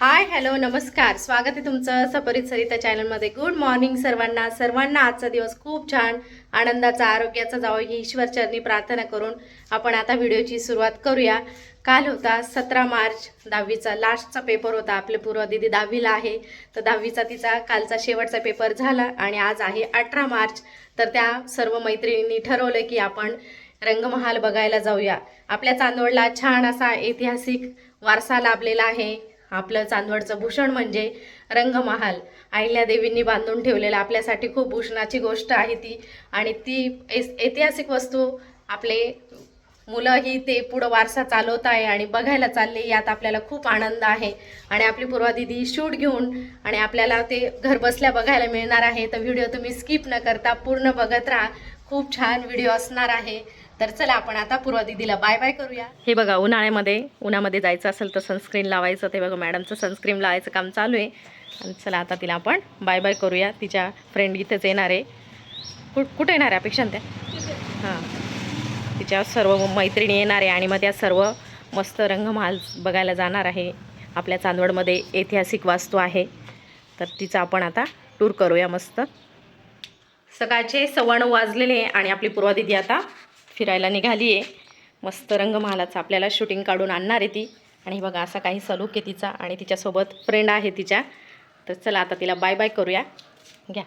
Hi hello नमस्कार. स्वागत आहे तुमचं सपरित सरिता चॅनलमध्ये. गुड मॉर्निंग सर्वांना. सर्वांना आजचा दिवस खूप छान आनंदाचा आरोग्याचा जावं ही ईश्वरचरणी प्रार्थना करून आपण आता व्हिडिओची सुरुवात करूया. काल होता सतरा मार्च दहावीचा लास्टचा पेपर होता. आपले पूर्व दिदी दहावीला आहे. तर दहावीचा तिचा कालचा शेवटचा पेपर झाला आणि आज आहे अठरा मार्च. तर त्या सर्व मैत्रिणींनी ठरवलं की आपण रंगमहाल बघायला जाऊया. आपल्या चांदवडला छान असा ऐतिहासिक वारसा लाभलेला आहे. आपलं चांदवडचं भूषण म्हणजे रंगमहाल. अहिल्यादेवींनी बांधून ठेवलेलं आपल्यासाठी खूप भूषणाची गोष्ट आहे ती. आणि ती एस ऐतिहासिक वस्तू आपले मुलंही ते पुढं वारसा चालवत आहे आणि बघायला चालले यात आपल्याला खूप आनंद आहे. आणि आपली पूर्वा दिदी शूट घेऊन आणि आपल्याला ते घर बसल्या बघायला मिळणार आहे. तर व्हिडिओ तुम्ही स्किप न करता पूर्ण बघत राहा. खूप छान व्हिडिओ असणार आहे. तर चला आपण आता पूर्वा दिदीला बाय बाय करूया. हे बघा उन्हाळ्यामध्ये उन्हामध्ये जायचं असेल तर सनस्क्रीन लावायचं. ते बघा मॅडमचं सनस्क्रीन लावायचं काम चालू आहे. आणि चला आता तिला आपण बाय बाय करूया. तिच्या फ्रेंड इथेच येणार आहे. कुठ कुठे येणार आहे? अपेक्षा त्या? हां. तिच्या सर्व मैत्रिणी येणार आहे आणि मग त्या सर्व मस्त रंगमहाल बघायला जाणार आहे. आपल्या चांदवडमध्ये ऐतिहासिक वास्तू आहे. तर तिचा आपण आता टूर करूया मस्त. सकाळचे सव्वा वाजलेले आणि आपली पूर्वा दिदी आता फिरायला निघाली आहे मस्त रंगमहालाचं आपल्याला शूटिंग काढून आणणार आहे ती. आणि बघा असा काही सलूक आहे तिचा आणि तिच्यासोबत फ्रेंड आहे तिच्या. तर चला आता तिला बाय बाय करूया. घ्या.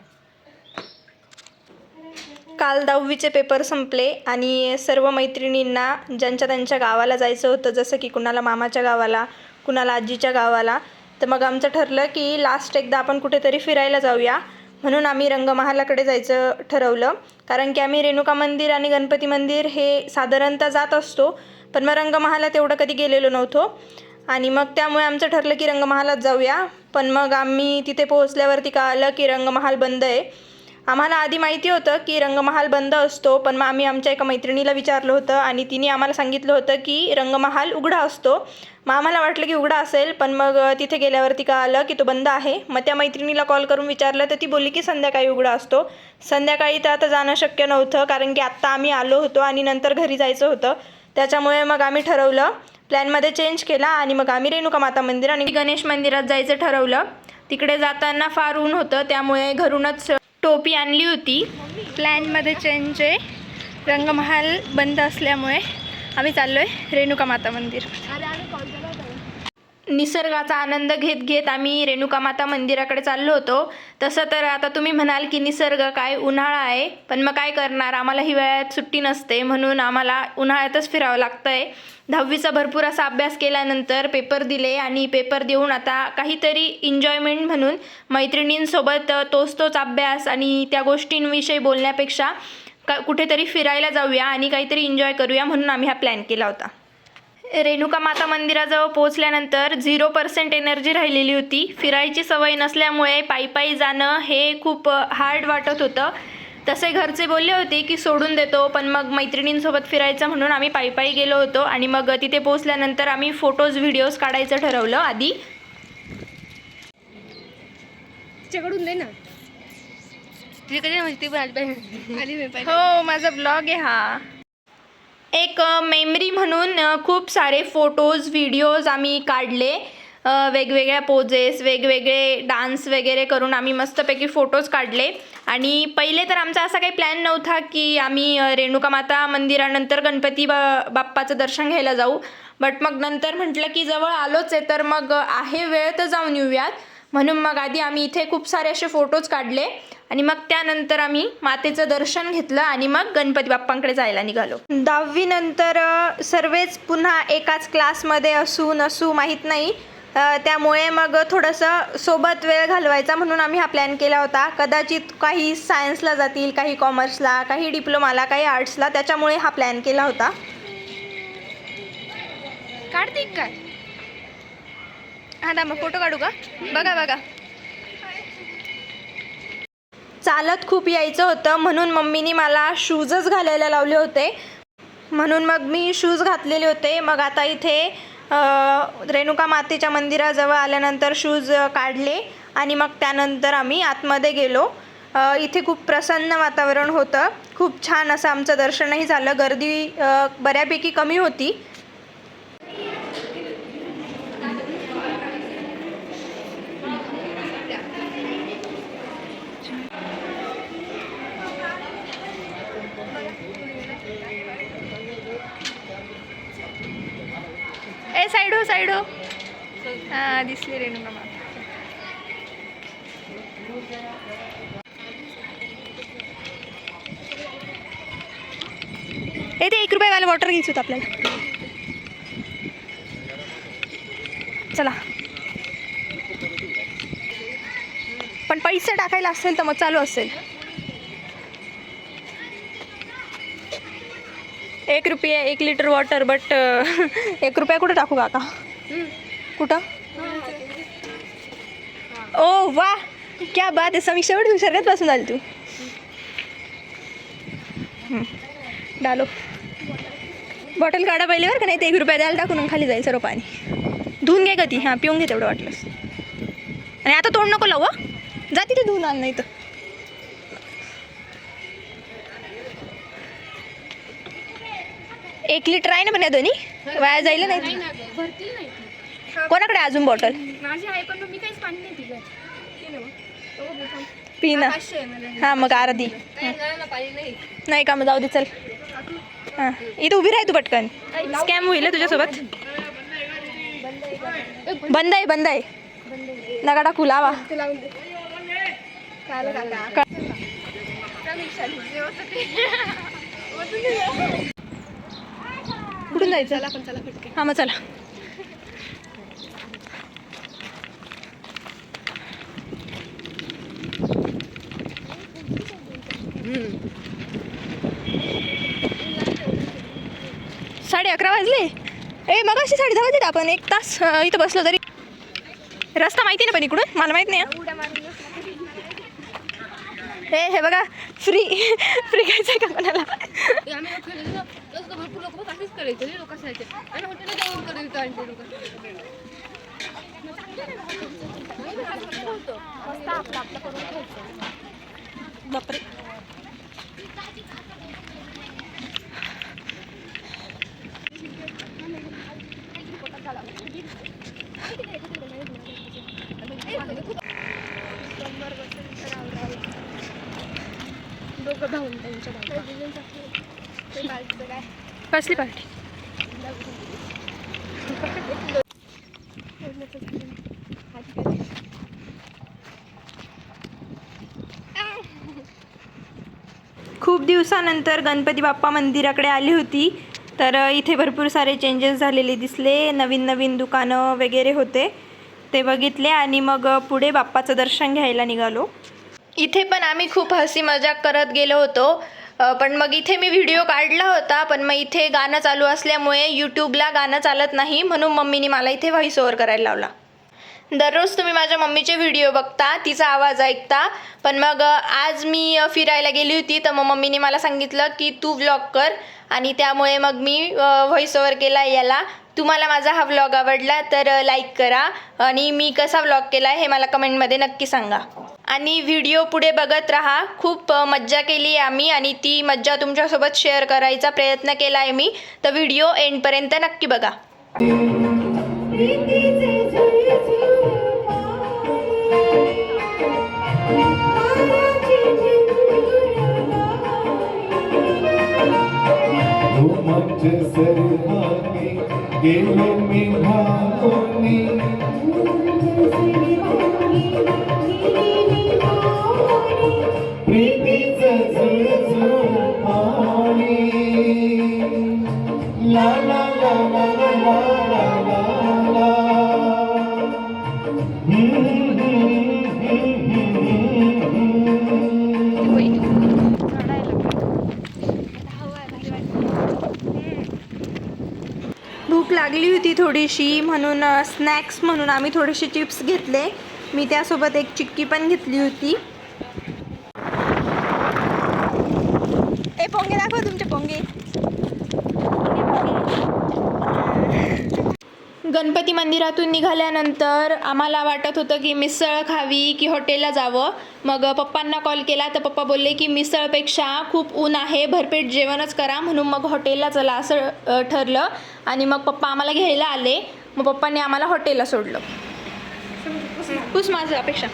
काल दहावीचे पेपर संपले आणि सर्व मैत्रिणींना ज्यांच्या त्यांच्या गावाला जायचं होतं जसं की कुणाला मामाच्या गावाला कुणाला आजीच्या गावाला तर मग आमचं ठरलं की लास्ट एकदा आपण कुठेतरी फिरायला जाऊया. म्हणून आम्ही रंगमहालाकडे जायचं ठरवलं. कारण की आम्ही रेणुका मंदिर आणि गणपती मंदिर हे साधारणतः जात असतो. पण मग रंगमहाला तेवढं कधी गेलेलो नव्हतो. आणि मग त्यामुळे आमचं ठरलं की रंगमहालात जाऊया. पण मग आम्ही तिथे पोहोचल्यावरती कळलं की रंगमहाल बंद आहे. आम्हाला आधी माहिती होतं की रंगमहाल बंद असतो पण मग आम्ही आमच्या एका मैत्रिणीला विचारलं होतं आणि तिने आम्हाला सांगितलं होतं की रंगमहाल उघडा असतो. मग आम्हाला वाटलं की उघडा असेल पण मग तिथे गेल्यावरती आलं की तो बंद आहे. मग त्या मैत्रिणीला कॉल करून विचारलं तर ती बोलली की संध्याकाळी उघडा असतो. संध्याकाळी तर आता जाणं शक्य नव्हतं कारण की आत्ता आम्ही आलो होतो आणि नंतर घरी जायचं होतं. त्याच्यामुळे मग आम्ही ठरवलं प्लॅनमध्ये चेंज केला आणि मग आम्ही रेणुका माता मंदिर आणि गणेश मंदिरात जायचं ठरवलं. तिकडे जाताना फार ऊन होतं त्यामुळे घरूनच टोपी आणली होती. प्लॅनमध्ये चेंज आहे. रंगमहाल बंद असल्यामुळे आम्ही चाललो आहे रेणुका माता मंदिर. निसर्गाचा आनंद घेत घेत आम्ही रेणुका माता मंदिराकडे चाललो होतो. तसं तर आता तुम्ही म्हणाल की निसर्ग काय उन्हाळा आहे पण मग काय करणार? आम्हाला हिवाळ्यात सुट्टी नसते म्हणून आम्हाला उन्हाळ्यातच फिरावं लागतं आहे दहावीचा भरपूर असा अभ्यास केल्यानंतर पेपर दिले आणि पेपर देऊन आता काहीतरी एन्जॉयमेंट म्हणून मैत्रिणींसोबत तोच तोच अभ्यास आणि त्या गोष्टींविषयी बोलण्यापेक्षा का कुठेतरी फिरायला जाऊया आणि काहीतरी एन्जॉय करूया म्हणून आम्ही हा प्लॅन केला होता. रेणुका माता मंदिराजवळ पोहोचल्यानंतर झिरो पर्सेंट एनर्जी राहिलेली होती. फिरायची सवय नसल्यामुळे पायी पायी जाणं हे खूप हार्ड वाटत होतं. तसे घरचे बोलले होते की सोडून देतो पण मग मैत्रिणींसोबत फिरायचं म्हणून आम्ही पायी पायी गेलो होतो आणि मग तिथे पोहोचल्यानंतर आम्ही फोटोज व्हिडिओज काढायचं ठरवलं आधी. तिच्याकडून दे ना. तिथे कधी म्हणजे आली हो माझा ब्लॉग आहे हा. एक मेमरी म्हणून खूप सारे फोटोज व्हिडिओज आम्ही काढले. वेगवेगळ्या पोजेस वेगवेगळे डान्स वगैरे करून आम्ही मस्तपैकी फोटोज काढले. आणि पहिले तर आमचा असा काही प्लॅन नव्हता की आम्ही रेणुका माता मंदिरानंतर गणपती बा बाप्पाचं दर्शन घ्यायला जाऊ. बट मग नंतर म्हटलं की जवळ आलोच आहे तर मग आहे वेळ तर जाऊन येऊयात. म्हणून मग आधी आम्ही इथे खूप सारे असे फोटोज काढले. आणि मग त्यानंतर आम्ही मातेचं दर्शन घेतलं आणि मग गणपती बाप्पांकडे जायला निघालो. दहावीनंतर सर्वेच सर्वच पुन्हा एकाच क्लासमध्ये असू नसू माहीत नाही. त्यामुळे मग थोडंसं सोबत वेळ घालवायचा म्हणून आम्ही हा प्लॅन केला होता. कदाचित काही सायन्सला जातील काही कॉमर्सला काही डिप्लोमाला काही आर्ट्सला त्याच्यामुळे हा प्लॅन केला होता. काढते काय? हा मग फोटो काढू का? बघा बघा. चालत खूप यायचं होतं म्हणून मम्मीनी मला शूजच घालायला लावले होते. म्हणून मग मी शूज घातलेले होते. मग आता इथे रेणुका मातेच्या मंदिराजवळ आल्यानंतर शूज काढले आणि मग त्यानंतर आम्ही आतमध्ये गेलो. इथे खूप प्रसन्न वातावरण होतं. खूप छान असं आमचं दर्शनही झालं. गर्दी बऱ्यापैकी कमी होती. साईड हो हा दिसली रेणुका माता ए ते एक रुपयेवाले वॉटर घ्यायचं होतं आपल्याला. चला. पण पैसे टाकायला असेल तर मग चालू असेल. एक रुपये एक लिटर वॉटर बट एक रुपया कुठं टाकू काका कुठं? ओ वा क्या बात आहे. समीक्षा एवढी हुशारपासून आली तू. डालो. बॉटल काढा पहिले बरं का नाही ते एक रुपया द्यायला टाकून खाली जाईल सर्व पाणी. धुवून घे कधी हां पिऊन घे तेवढं वाटलंस. आणि आता तोंड नको लावू हं. जा तिथे धुवून आण नाही तर एक लिटर आहे ना पण या दोन्ही? वाया जाईल नाही. नाही ना गं, भरतील नाही ती. कोणाकडे आहे अजून बॉटल माझी आहे पण मग मी काहीच पाणी नाही पिलं ते ना मग. बघू बघू थांब. पी ना. पाचशे आहे मला हां मग अर्धी पाणी नाही. नाही का मग जाऊ दे चल. हां. इथं उभी राह तू पटकन. स्कॅम होईल हं तुझ्यासोबत? बंद आहे बंद आहे. नका टाकू लावा. ते लावून दे. काला काका का- समीक्षा जे होतं ते. ओतून दे. कुठून जायचं. चला पण चला पटकन हां मग चला. साडे अकरा वाजले. ए मग अशी साडे दहा वाजले आपण? एक तास इथं बसलो तरी. रस्ता माहिती ना पण इकडून? मला माहीत नाही हे हे बघा फ्री फ्री घ्यायचं का कोणाला? भरपूर लोक करायचे लोक आणि लोक. बापरे. दोघं त्यांच्या कसली पार्टी? खूप दिवसानंतर गणपती बाप्पा मंदिराकडे आली होती तर इथे भरपूर सारे चेंजेस झालेले दिसले नवीन नवीन दुकानं वगैरे होते ते बघितले आणि मग पुढे बाप्पाचं दर्शन घ्यायला निघालो. इथे पण आम्ही खूप हसी मजाक करत गेलो होतो. पण मग इथे मी व्हिडिओ काढला होता पण मग इथे गाणं चालू असल्यामुळे यूट्यूबला गाणं चालत नाही म्हणून मम्मीने मला इथे व्हॉइस ओव्हर करायला लावला. दररोज तुम्ही माझ्या मम्मीचे व्हिडिओ बघता तिचा आवाज ऐकता पण मग आज मी फिरायला गेली होती तर मग मम्मीने मला सांगितलं की तू व्लॉग कर आणि त्यामुळे मग मी व्हॉइस ओव्हर केला याला. तुम्हाला माझा हा व्लॉग आवडला तर लाईक करा आणि मी कसा व्लॉग केला हे मला कमेंटमध्ये नक्की सांगा. आणि व्हिडिओ पुढे बघत राहा. खूप मज्जा केली आम्ही आणि ती मज्जा तुमच्यासोबत शेअर करायचा प्रयत्न केला आहे मी. तर व्हिडिओ एंडपर्यंत नक्की बघा. रोमांच सरहाने गेलो मी भावनी प्रीतीचं झुळझुळ पाणी ला ला ला ला ला ला ला ला होती थोडीशी म्हणून स्नॅक्स म्हणून आम्ही थोडेसे चिप्स घेतले. मी त्यासोबत एक चिक्की पण घेतली होती. ए पोंगे दाखवा तुमचे पोंगे. गणपती मंदिरातून निघाल्यानंतर आम्हाला वाटत होतं की मिसळ खावी की हॉटेलला जावं. मग पप्पांना कॉल केला. तर पप्पा बोलले की मिसळपेक्षा खूप ऊन आहे. भरपेट जेवणच करा. म्हणून मग हॉटेलला चला असं ठरलं. आणि मग पप्पा आम्हाला घ्यायला आले. मग पप्पांनी आम्हाला हॉटेलला सोडलं. पुस माझं अपेक्षा.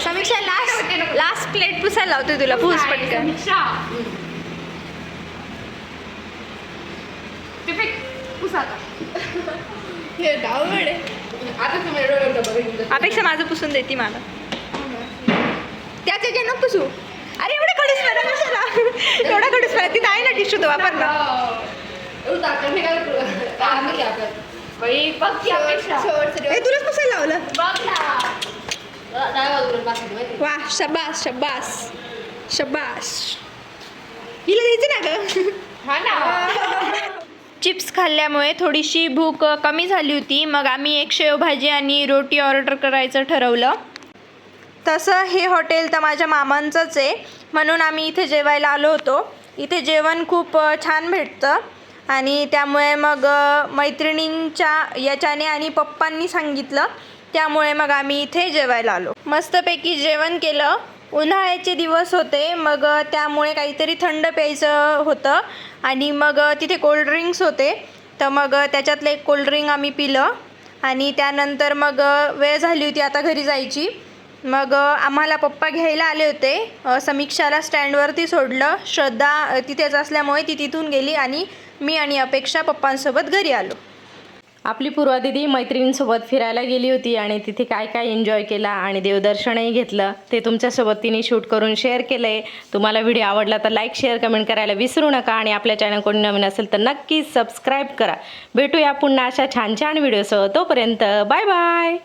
समीक्षा लास्ट लास्ट प्लेट पुसायला लावते तुला. पुस पटकन. ते फेक पुस आता. हे आहे आता तुम्ही अपेक्षा माझं पुसून देते मला. त्याच्या जे नको पुसू. अरे एवढे कडूसपणा कशाला? एवढा कडूसपणा तिथं आहे ना टिश्यू तो वापर ना एवढं ताकद नाही काय आम्ही काय कर बाई बघ की अपेक्षा. ए तुलाच पुसायला लावलं. वा शब्बास शब्बास शब्बास हिला द्यायचं ना ग? हा ना. चिप्स खाल्ल्यामुळे थोडीशी भूक कमी झाली होती. मग आम्ही एक शेवभाजी आणि रोटी ऑर्डर करायचं ठरवलं. तसं हे हॉटेल तर माझ्या मामांचंच आहे. म्हणून आम्ही इथे जेवायला आलो होतो. इथे जेवण खूप छान भेटतं. आणि त्यामुळे मग मैत्रिणींच्या याच्याने आणि पप्पांनी सांगितलं. त्यामुळे मग आम्ही इथे जेवायला आलो. मस्तपैकी जेवण केलं. उन्हाळ्याचे दिवस होते मग त्यामुळे काहीतरी थंड प्यायचं होतं आणि मग तिथे कोल्ड्रिंक्स होते. तर मग त्याच्यातलं एक कोल्ड्रिंक आम्ही पिलं आणि त्यानंतर मग वेळ झाली होती आता घरी जायची. मग आम्हाला पप्पा घ्यायला आले होते. समीक्षाला स्टँडवरती सोडलं. श्रद्धा तिथेच असल्यामुळे ती तिथून गेली आणि मी आणि अपेक्षा पप्पांसोबत घरी आलो. आपली पूर्वा दिदी मैत्रिणींसोबत फिरायला गेली होती आणि तिथे काय काय एन्जॉय केला आणि देवदर्शनही घेतलं. ते तुमच्यासोबत तिने शूट करून शेअर केलं आहे तुम्हाला व्हिडिओ आवडला तर लाईक शेअर कमेंट करायला विसरू नका आणि आपल्या चॅनल कोणी नवीन असेल तर नक्कीच सबस्क्राईब करा. भेटूया पुन्हा अशा छान छान व्हिडिओसह तोपर्यंत बाय बाय